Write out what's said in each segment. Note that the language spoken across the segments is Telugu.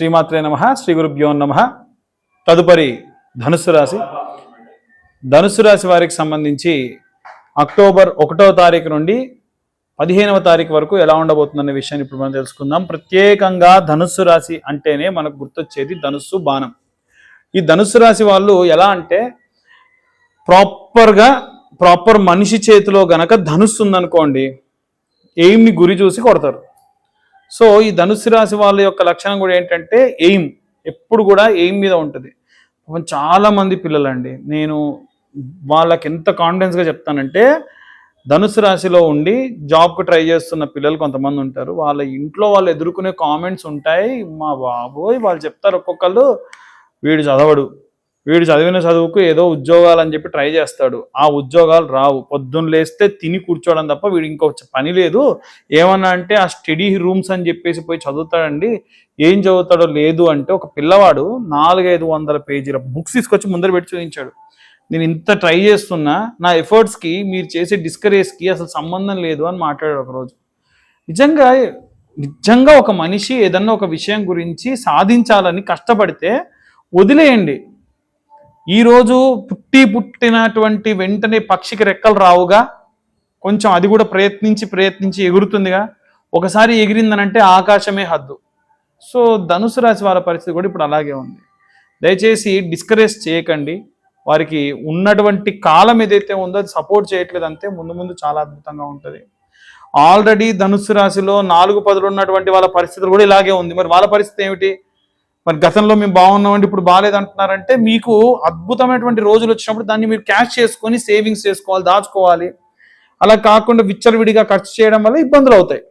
శ్రీమాత్రే నమ శ్రీ గురుభ్యో నమ. తదుపరి ధనుసు రాశి. ధనుసు రాశి వారికి సంబంధించి అక్టోబర్ ఒకటవ తారీఖు నుండి పదిహేనవ తారీఖు వరకు ఎలా ఉండబోతుందనే విషయాన్ని ఇప్పుడు మనం తెలుసుకుందాం. ప్రత్యేకంగా ధనుస్సు రాశి అంటేనే మనకు గుర్తొచ్చేది ధనుస్సు బాణం. ఈ ధనుస్సు రాశి వాళ్ళు ఎలా అంటే ప్రాపర్గా ప్రాపర్ మనిషి చేతిలో గనక ధనుస్సు ఉందనుకోండి ఎయిమ్ని గురి చూసి కొడతారు. సో ఈ ధనుసు రాశి వాళ్ళ యొక్క లక్షణం కూడా ఏంటంటే ఎయిమ్. ఎప్పుడు కూడా ఎయిమ్ మీద ఉంటుంది. చాలా మంది పిల్లలండి. నేను వాళ్ళకి ఎంత కాన్ఫిడెన్స్గా చెప్తానంటే ధనుసు రాశిలో ఉండి జాబ్కి ట్రై చేస్తున్న పిల్లలు కొంతమంది ఉంటారు. వాళ్ళ ఇంట్లో వాళ్ళు ఎదుర్కొనే కామెంట్స్ ఉంటాయి. మా బాబోయ్ వాళ్ళు చెప్తారు ఒక్కొక్కళ్ళు వీడు చదవడు. వీడు చదివిన చదువుకు ఏదో ఉద్యోగాలు అని చెప్పి ట్రై చేస్తాడు. ఆ ఉద్యోగాలు రావు. పొద్దున్న లేస్తే తిని కూర్చోవడం తప్ప వీడు ఇంకో పని లేదు. ఏమన్నా అంటే ఆ స్టడీ రూమ్స్ అని చెప్పేసి పోయి చదువుతాడండి. ఏం చదువుతాడో లేదు అంటే ఒక పిల్లవాడు నాలుగైదు వందల పేజీల బుక్స్ తీసుకొచ్చి ముందర పెట్టి చూపించాడు. నేను ఇంత ట్రై చేస్తున్నా నా ఎఫర్ట్స్కి మీరు చేసే డిస్కరేజ్కి అసలు సంబంధం లేదు అని మాట్లాడాడు ఒకరోజు. నిజంగా నిజంగా ఒక మనిషి ఏదన్నా ఒక విషయం గురించి సాధించాలని కష్టపడితే వదిలేయండి. ఈరోజు పుట్టి పుట్టినటువంటి వెంటనే పక్షికి రెక్కలు రావుగా కొంచెం అది కూడా ప్రయత్నించి ప్రయత్నించి ఎగురుతుందిగా. ఒకసారి ఎగిరిందనంటే ఆకాశమే హద్దు. సో ధనుసు రాశి వాళ్ళ పరిస్థితి కూడా ఇప్పుడు అలాగే ఉంది. దయచేసి డిస్కరేజ్ చేయకండి. వారికి ఉన్నటువంటి కాలం ఏదైతే ఉందో అది సపోర్ట్ చేయట్లేదు అంతే ముందు ముందు చాలా అద్భుతంగా ఉంటుంది. ఆల్రెడీ ధనుసు రాశిలో నాలుగు పదులు ఉన్నటువంటి వాళ్ళ పరిస్థితులు కూడా ఇలాగే ఉంది. మరి వాళ్ళ పరిస్థితి ఏమిటి? మరి గతంలో మేము బాగున్నామండి ఇప్పుడు బాగాలేదు అంటున్నారంటే మీకు అద్భుతమైనటువంటి రోజులు వచ్చినప్పుడు దాన్ని మీరు క్యాష్ చేసుకొని సేవింగ్స్ చేసుకోవాలి దాచుకోవాలి. అలా కాకుండా విచ్చరవిడిగా ఖర్చు చేయడం వల్ల ఇబ్బందులు అవుతాయి.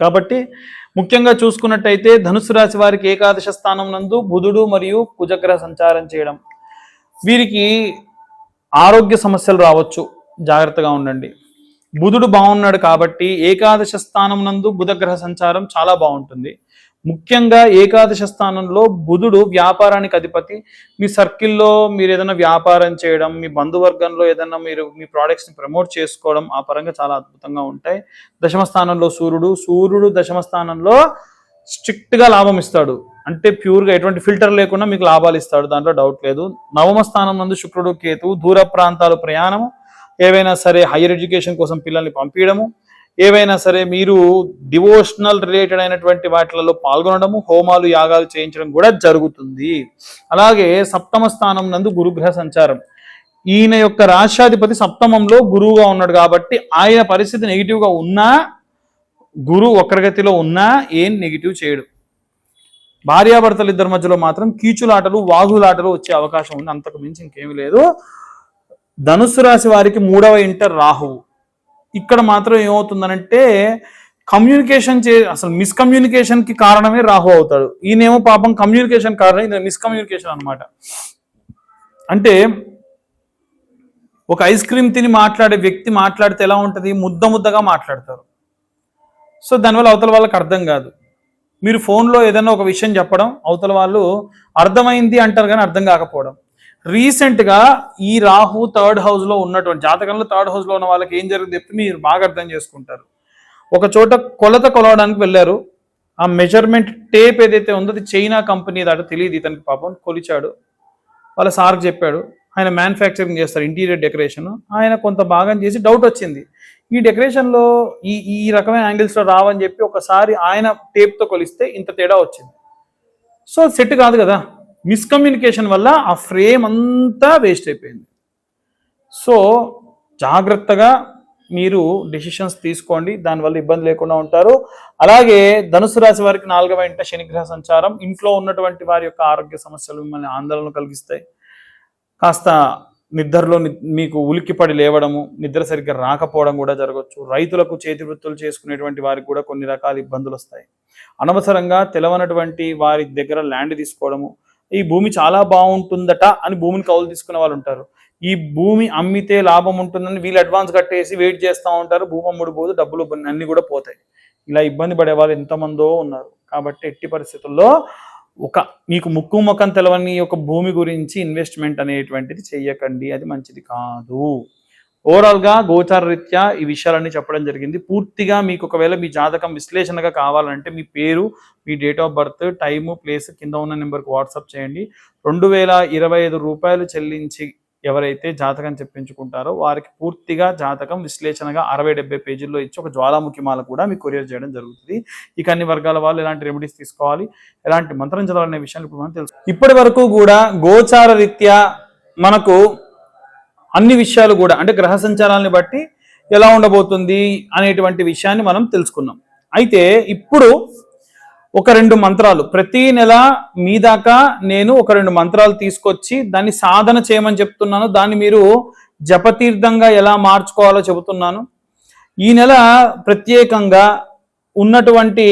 కాబట్టి ముఖ్యంగా చూసుకున్నట్టయితే ధనుసు రాశి వారికి ఏకాదశ స్థానం నందు బుధుడు మరియు కుజగ్రహ సంచారం చేయడం. వీరికి ఆరోగ్య సమస్యలు రావచ్చు. జాగ్రత్తగా ఉండండి. బుధుడు బాగున్నాడు కాబట్టి ఏకాదశ స్థానం నందు బుధగ్రహ సంచారం చాలా బాగుంటుంది. ముఖ్యంగా ఏకాదశ స్థానంలో బుధుడు వ్యాపారానికి అధిపతి. మీ సర్కిల్లో మీరు ఏదైనా వ్యాపారం చేయడం మీ బంధువర్గంలో ఏదైనా మీరు మీ ప్రోడక్ట్స్ని ప్రమోట్ చేసుకోవడం ఆ పరంగా చాలా అద్భుతంగా ఉంటాయి. దశమ స్థానంలో సూర్యుడు సూర్యుడు దశమ స్థానంలో స్ట్రిక్ట్గా లాభం ఇస్తాడు. అంటే ప్యూర్గా ఎటువంటి ఫిల్టర్ లేకుండా మీకు లాభాలు ఇస్తాడు. దాంట్లో డౌట్ లేదు. నవమ స్థానం నందు శుక్రుడు కేతువు దూర ప్రాంతాలు ప్రయాణము. ఏవైనా సరే హైయర్ ఎడ్యుకేషన్ కోసం పిల్లల్ని పంపించడము. ఏవైనా సరే మీరు డివోషనల్ రిలేటెడ్ అయినటువంటి వాటిలలో పాల్గొనడము హోమాలు యాగాలు చేయించడం కూడా జరుగుతుంది. అలాగే సప్తమ స్థానం నందు గురుగ్రహ సంచారం. ఈయన యొక్క రాష్ట్రాధిపతి సప్తమంలో గురువుగా ఉన్నాడు కాబట్టి ఆయన పరిస్థితి నెగిటివ్గా ఉన్నా గురువు వక్రగతిలో ఉన్నా ఏం నెగిటివ్ చేయడు. భార్యాభర్తలు ఇద్దరి మధ్యలో మాత్రం కీచులాటలు వాగులాటలు వచ్చే అవకాశం ఉంది. అంతకు మించి ఇంకేమీ లేదు. ధనుస్సు రాశి వారికి మూడవ ఇంటర్ రాహువు. ఇక్కడ మాత్రం ఏమవుతుందనంటే కమ్యూనికేషన్ చే అసలు మిస్కమ్యూనికేషన్కి కారణమే రాహు అవుతాడు. ఈయనేమో పాపం కమ్యూనికేషన్ కారణం ఇది మిస్కమ్యూనికేషన్ అన్నమాట. అంటే ఒక ఐస్ క్రీమ్ తిని మాట్లాడే వ్యక్తి మాట్లాడితే ఎలా ఉంటుంది? ముద్ద ముద్దగా మాట్లాడతారు. సో దానివల్ల అవతల వాళ్ళకి అర్థం కాదు. మీరు ఫోన్లో ఏదైనా ఒక విషయం చెప్పడం అవతల వాళ్ళు అర్థమైంది అంటారు కానీ అర్థం కాకపోవడం. రీసెంట్గా ఈ రాహు థర్డ్ హౌస్లో ఉన్నటువంటి జాతకంలో థర్డ్ హౌస్లో ఉన్న వాళ్ళకి ఏం జరిగింది చెప్తే మీరు బాగా అర్థం చేసుకుంటారు. ఒక చోట కొలత కొలవడానికి వెళ్ళారు. ఆ మెజర్మెంట్ టేప్ ఏదైతే ఉందో అది చైనా కంపెనీ దాట తెలియదు ఇతనికి పాపం. కొలిచాడు. వాళ్ళ సార్కి చెప్పాడు. ఆయన మ్యానుఫ్యాక్చరింగ్ చేస్తారు ఇంటీరియర్ డెకరేషన్. ఆయన కొంత భాగం చేసి డౌట్ వచ్చింది. ఈ డెకరేషన్లో ఈ ఈ రకమైన యాంగిల్స్లో రావని చెప్పి ఒకసారి ఆయన టేప్తో కొలిస్తే ఇంత తేడా వచ్చింది. సో సెట్ కాదు కదా. మిస్కమ్యూనికేషన్ వల్ల ఆ ఫ్రేమ్ అంతా వేస్ట్ అయిపోయింది. సో జాగ్రత్తగా మీరు డిసిషన్స్ తీసుకోండి దానివల్ల ఇబ్బంది లేకుండా ఉంటారు. అలాగే ధనుసు రాశి వారికి నాలుగవ ఇంట శనిగ్రహ సంచారం ఇంట్లో ఉన్నటువంటి వారి యొక్క ఆరోగ్య సమస్యలు మిమ్మల్ని ఆందోళన కలిగిస్తాయి. కాస్త నిద్రలో మీకు ఉలిక్కిపడి లేవడము నిద్ర సరిగ్గా రాకపోవడం కూడా జరగవచ్చు రైతులకు చేతి వృత్తులు చేసుకునేటువంటి వారికి కూడా కొన్ని రకాల ఇబ్బందులు వస్తాయి. అనవసరంగా తెలవనటువంటి వారి దగ్గర ల్యాండ్ తీసుకోవడము ఈ భూమి చాలా బాగుంటుందట అని భూమిని కౌలు తీసుకునే వాళ్ళు ఉంటారు. ఈ భూమి అమ్మితే లాభం ఉంటుందని వీళ్ళు అడ్వాన్స్ కట్టేసి వెయిట్ చేస్తూ ఉంటారు. భూమి అమ్ముడు పోదు డబ్బులు అన్ని కూడా పోతాయి. ఇలా ఇబ్బంది పడే వాళ్ళు ఎంతమందో ఉన్నారు. కాబట్టి ఎట్టి పరిస్థితుల్లో ఒక మీకు ముక్కు ముఖం తెలవని ఒక భూమి గురించి ఇన్వెస్ట్మెంట్ అనేటువంటిది చెయ్యకండి. అది మంచిది కాదు. ఓవరాల్గా గోచార రీత్యా ఈ విషయాలన్నీ చెప్పడం జరిగింది. పూర్తిగా మీకు ఒకవేళ మీ జాతకం విశ్లేషణగా కావాలంటే మీ పేరు మీ date of birth time place కింద ఉన్న నెంబర్కి వాట్సాప్ చేయండి. రెండు వేల ఇరవై ఐదు రూపాయలు చెల్లించి ఎవరైతే జాతకం చెప్పించుకుంటారో వారికి పూర్తిగా జాతకం విశ్లేషణగా అరవై డెబ్బై పేజీల్లో ఇచ్చి ఒక జ్వాలాముఖి మాల కూడా మీకు కొరియర్ చేయడం జరుగుతుంది. ఇక అన్ని వర్గాల వాళ్ళు ఎలాంటి రెమెడీస్ తీసుకోవాలి ఎలాంటి మంత్రం చదవాలనే విషయాలు ఇప్పుడు మనం తెలుసు ఇప్పటి వరకు కూడా గోచార రీత్యా మనకు అన్ని విషయాలు కూడా అంటే గ్రహ సంచారాలని బట్టి ఎలా ఉండబోతుంది అనేటువంటి విషయాన్ని మనం తెలుసుకున్నాం. అయితే ఇప్పుడు ఒక రెండు మంత్రాలు. ప్రతి నెల మీ దాకా నేను ఒక రెండు మంత్రాలు తీసుకొచ్చి దాన్ని సాధన చేయమని చెప్తున్నాను. దాన్ని మీరు జపతీర్థంగా ఎలా మార్చుకోవాలో చెబుతున్నాను. ఈ నెల ప్రత్యేకంగా ఉన్నటువంటి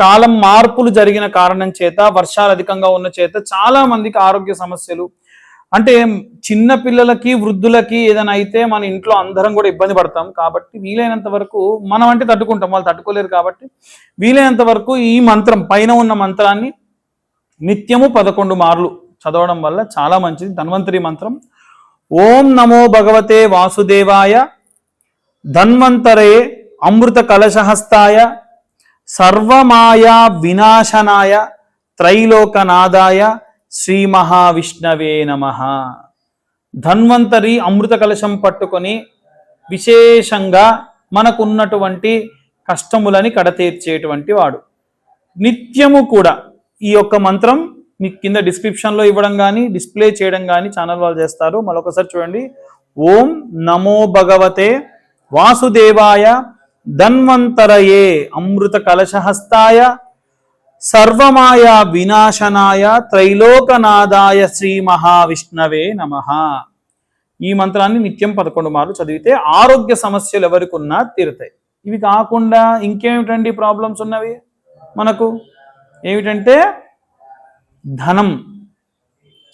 కాలం మార్పులు జరిగిన కారణం చేత వర్షాలు అధికంగా ఉన్న చేత చాలా మందికి ఆరోగ్య సమస్యలు అంటే చిన్న పిల్లలకి వృద్ధులకి ఏదైనా అయితే మన ఇంట్లో అందరం కూడా ఇబ్బంది పడతాం. కాబట్టి వీలైనంత వరకు మనం అంటే తట్టుకుంటాం. వాళ్ళు తట్టుకోలేరు కాబట్టి వీలైనంత వరకు ఈ మంత్రం పైన ఉన్న మంత్రాన్ని నిత్యము పదకొండు మార్లు చదవడం వల్ల చాలా మంచిది. ధన్వంతరి మంత్రం. ఓం నమో భగవతే వాసుదేవాయ ధన్వంతరే అమృత కలశహస్తాయ సర్వమాయా వినాశనాయ త్రైలోకనాదాయ శ్రీ మహావిష్ణవే నమ. ధన్వంతరి అమృత కలశం పట్టుకొని విశేషంగా మనకున్నటువంటి కష్టములని కడతీర్చేటువంటి వాడు. నిత్యము కూడా ఈ యొక్క మంత్రం మీకు కింద డిస్క్రిప్షన్లో ఇవ్వడం కానీ డిస్ప్లే చేయడం కానీ ఛానల్ వాళ్ళు చేస్తారు. మరొకసారి చూడండి. ఓం నమో భగవతే వాసుదేవాయ ధన్వంతరయే అమృత కలశహస్తాయ సర్వమాయ వినాశనాయ త్రైలోకనాదాయ శ్రీ మహావిష్ణవే నమ. ఈ మంత్రాన్ని నిత్యం పదకొండు మార్లు చదివితే ఆరోగ్య సమస్యలు ఎవరికి ఉన్నా తీరుతాయి. ఇవి కాకుండా ఇంకేమిటండి ప్రాబ్లమ్స్ ఉన్నవి? మనకు ఏమిటంటే ధనం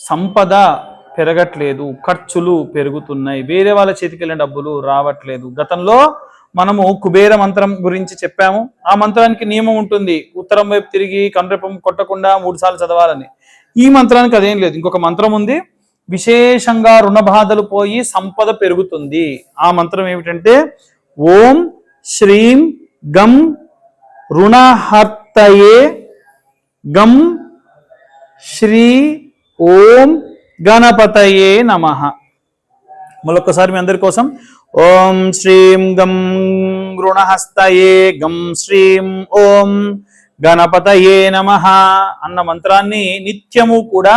సంపద పెరగట్లేదు ఖర్చులు పెరుగుతున్నాయి వేరే వాళ్ళ చేతికి వెళ్ళిన డబ్బులు రావట్లేదు. గతంలో మనము కుబేర మంత్రం గురించి చెప్పాము. ఆ మంత్రానికి నియమం ఉంటుంది. ఉత్తరం వైపు తిరిగి కనురెప్పం కొట్టకుండా మూడు సార్లు చదవాలని. ఈ మంత్రానికి అదేం లేదు. ఇంకొక మంత్రం ఉంది. విశేషంగా రుణ బాధలు పోయి సంపద పెరుగుతుంది. ఆ మంత్రం ఏమిటంటే ఓం శ్రీం గం రుణహర్తయే గం శ్రీ ఓం గణపతయే నమ. మరొకసారి మీ అందరి కోసం ఓం శ్రీం గం గృణహస్తయే గం శ్రీం ఓం గణపతయే నమ అన్న మంత్రాన్ని నిత్యము కూడా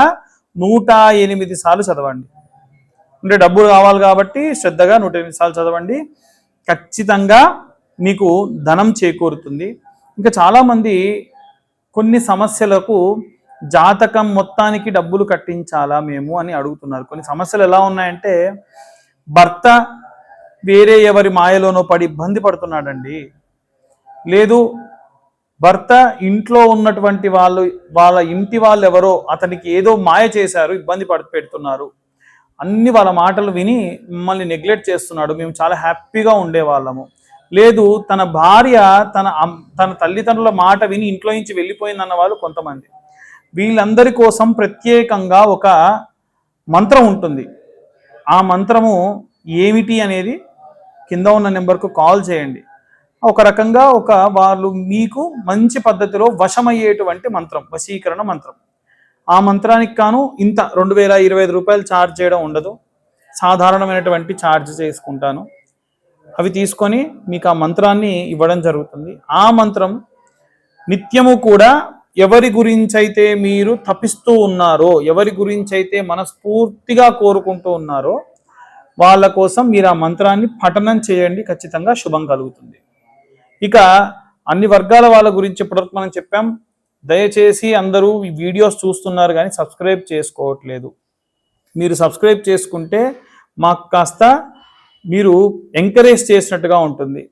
నూట ఎనిమిది సార్లు చదవండి. అంటే డబ్బులు కావాలి కాబట్టి శ్రద్ధగా నూట ఎనిమిది సార్లు చదవండి. ఖచ్చితంగా మీకు ధనం చేకూరుతుంది. ఇంకా చాలామంది కొన్ని సమస్యలకు జాతకం మొత్తానికి డబ్బులు కట్టించాలా మేము అని అడుగుతున్నారు. కొన్ని సమస్యలు ఎలా ఉన్నాయంటే భర్త వేరే ఎవరి మాయలోనో పడి ఇబ్బంది పడుతున్నాడండి. లేదు భర్త ఇంట్లో ఉన్నటువంటి వాళ్ళు వాళ్ళ ఇంటి వాళ్ళు ఎవరో అతనికి ఏదో మాయ చేశారు ఇబ్బంది పడి పెడుతున్నారు. అన్ని వాళ్ళ మాటలు విని మిమ్మల్ని నెగ్లెక్ట్ చేస్తున్నాడు. మేము చాలా హ్యాపీగా ఉండేవాళ్ళము. లేదు తన భార్య తన తన తల్లిదండ్రుల మాట విని ఇంట్లో నుంచి వెళ్ళిపోయిందన్న వాళ్ళు కొంతమంది. వీళ్ళందరి కోసం ప్రత్యేకంగా ఒక మంత్రం ఉంటుంది. ఆ మంత్రము ఏమిటి అనేది కింద ఉన్న నెంబర్కు కాల్ చేయండి. ఒక రకంగా ఒక వాళ్ళు మీకు మంచి పద్ధతిలో వశమయ్యేటువంటి మంత్రం వశీకరణ మంత్రం. ఆ మంత్రానికి కాను ఇంత రెండు వేల ఇరవై ఐదు రూపాయలు ఛార్జ్ చేయడం ఉండదు. సాధారణమైనటువంటి ఛార్జ్ చేసుకుంటాను. అవి తీసుకొని మీకు ఆ మంత్రాన్ని ఇవ్వడం జరుగుతుంది. ఆ మంత్రం నిత్యము కూడా ఎవరి గురించి అయితే మీరు తపిస్తూ ఉన్నారో ఎవరి గురించి అయితే మనస్ఫూర్తిగా కోరుకుంటూ ఉన్నారో వాళ్ళ కోసం మీరు ఆ మంత్రాన్ని పఠనం చేయండి. ఖచ్చితంగా శుభం కలుగుతుంది. ఇక అన్ని వర్గాల వాళ్ళ గురించి ఇప్పటివరకు మనం చెప్పాం. దయచేసి అందరూ ఈ వీడియోస్ చూస్తున్నారు కానీ సబ్స్క్రైబ్ చేసుకోవట్లేదు. మీరు సబ్స్క్రైబ్ చేసుకుంటే మాకు కాస్త మీరు ఎంకరేజ్ చేసినట్టుగా ఉంటుంది.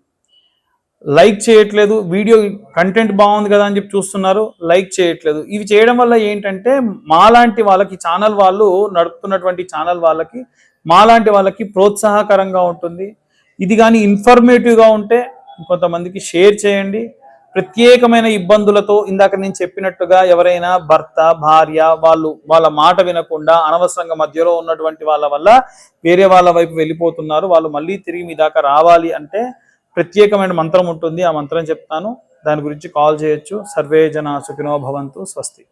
లైక్ చేయట్లేదు. వీడియో కంటెంట్ బాగుంది కదా అని చెప్పి చూస్తున్నారు. లైక్ చేయట్లేదు. ఇవి చేయడం వల్ల ఏంటంటే మాలాంటి వాళ్ళకి ఛానల్ వాళ్ళు నడుపుతున్నటువంటి ఛానల్ వాళ్ళకి మాలాంటి వాళ్ళకి ప్రోత్సాహకరంగా ఉంటుంది. ఇది కానీ ఇన్ఫర్మేటివ్గా ఉంటే కొంతమందికి షేర్ చేయండి. ప్రత్యేకమైన ఇబ్బందులతో ఇందాక నేను చెప్పినట్టుగా ఎవరైనా భర్త భార్య వాళ్ళు వాళ్ళ మాట వినకుండా అనవసరంగా మధ్యలో ఉన్నటువంటి వాళ్ళ వల్ల వేరే వాళ్ళ వైపు వెళ్ళిపోతున్నారు. వాళ్ళు మళ్ళీ తిరిగి మీ దాకా రావాలి అంటే ప్రత్యేకమైన మంత్రం ఉంటుంది. ఆ మంత్రం చెప్తాను. దాని గురించి కాల్ చేయొచ్చు. సర్వే జన సుఖినో భవంతు. స్వస్తి.